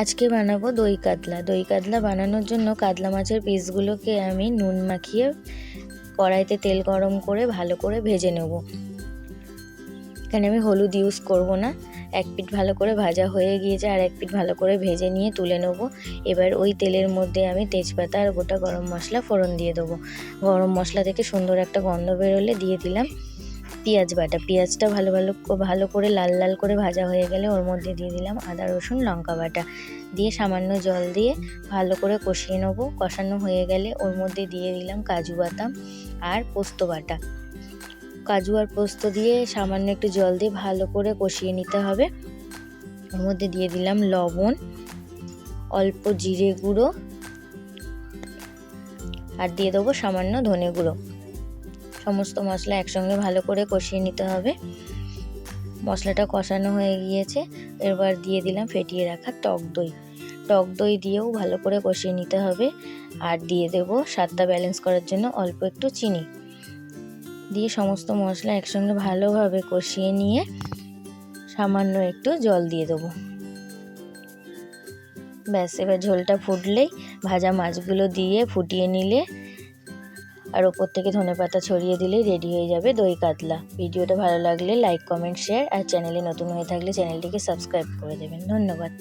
আজকে বানাবো দই কাতলা। দই কাতলা বানানোর জন্য কাতলা মাছের পিসগুলোকে আমি নুন মাখিয়ে কড়াইতে তেল গরম করে ভালো করে ভেজে নেব। এখানে আমি হলুদ ইউজ করব না। এক পিঠ ভালো করে ভাজা হয়ে গিয়েছে আর এক পিঠ ভালো করে ভেজে নিয়ে তুলে নেব। এবার ওই তেলের মধ্যে আমি তেজপাতা আর গোটা গরম মশলা ফোড়ন দিয়ে দেবো। গরম মশলা থেকে সুন্দর একটা গন্ধ বেরোলে দিয়ে দিলাম। পেঁয়াজ বাটা। পেঁয়াজটা ভালো ভালো ভালো করে লাল লাল করে ভাজা হয়ে গেলে ওর মধ্যে দিয়ে দিলাম আদা, রসুন, লঙ্কা বাটা। দিয়ে সামান্য জল দিয়ে ভালো করে কষিয়ে নেব। কষানো হয়ে গেলে ওর মধ্যে দিয়ে দিলাম কাজু বাদাম আর পোস্ত বাটা। কাজু আর পোস্ত দিয়ে সামান্য একটু জল দিয়ে ভালো করে কষিয়ে নিতে হবে। ওর মধ্যে দিয়ে দিলাম লবণ, অল্প জিরে গুঁড়ো আর দিয়ে দেবো সামান্য ধনে গুঁড়ো। সমস্ত মশলা একসঙ্গে ভালো করে কষিয়ে নিতে হবে। মশলাটা কষানো হয়ে গিয়েছে। এবার দিয়ে দিলাম ফেটিয়ে রাখা টক দই। টক দই দিয়েও ভালো করে কষিয়ে নিতে হবে। আর দিয়ে দেব স্বাদটা ব্যালেন্স করার জন্য অল্প একটু চিনি। দিয়ে সমস্ত মশলা একসঙ্গে ভালোভাবে কষিয়ে নিয়ে সামান্য একটু জল দিয়ে দেবো। ব্যাস, এবার ঝোলটা ফুটলেই ভাজা মাছগুলো দিয়ে ফুটিয়ে নিলে আর ওপর থেকে ধনে পাতা ছড়িয়ে দিলেই রেডি হয়ে যাবে দই কাতলা। ভিডিওটা ভালো লাগলে লাইক কমেন্ট শেয়ার আর চ্যানেলে নতুন হয়ে থাকলে চ্যানেলটিকে সাবস্ক্রাইব করে দেবেন। ধন্যবাদ।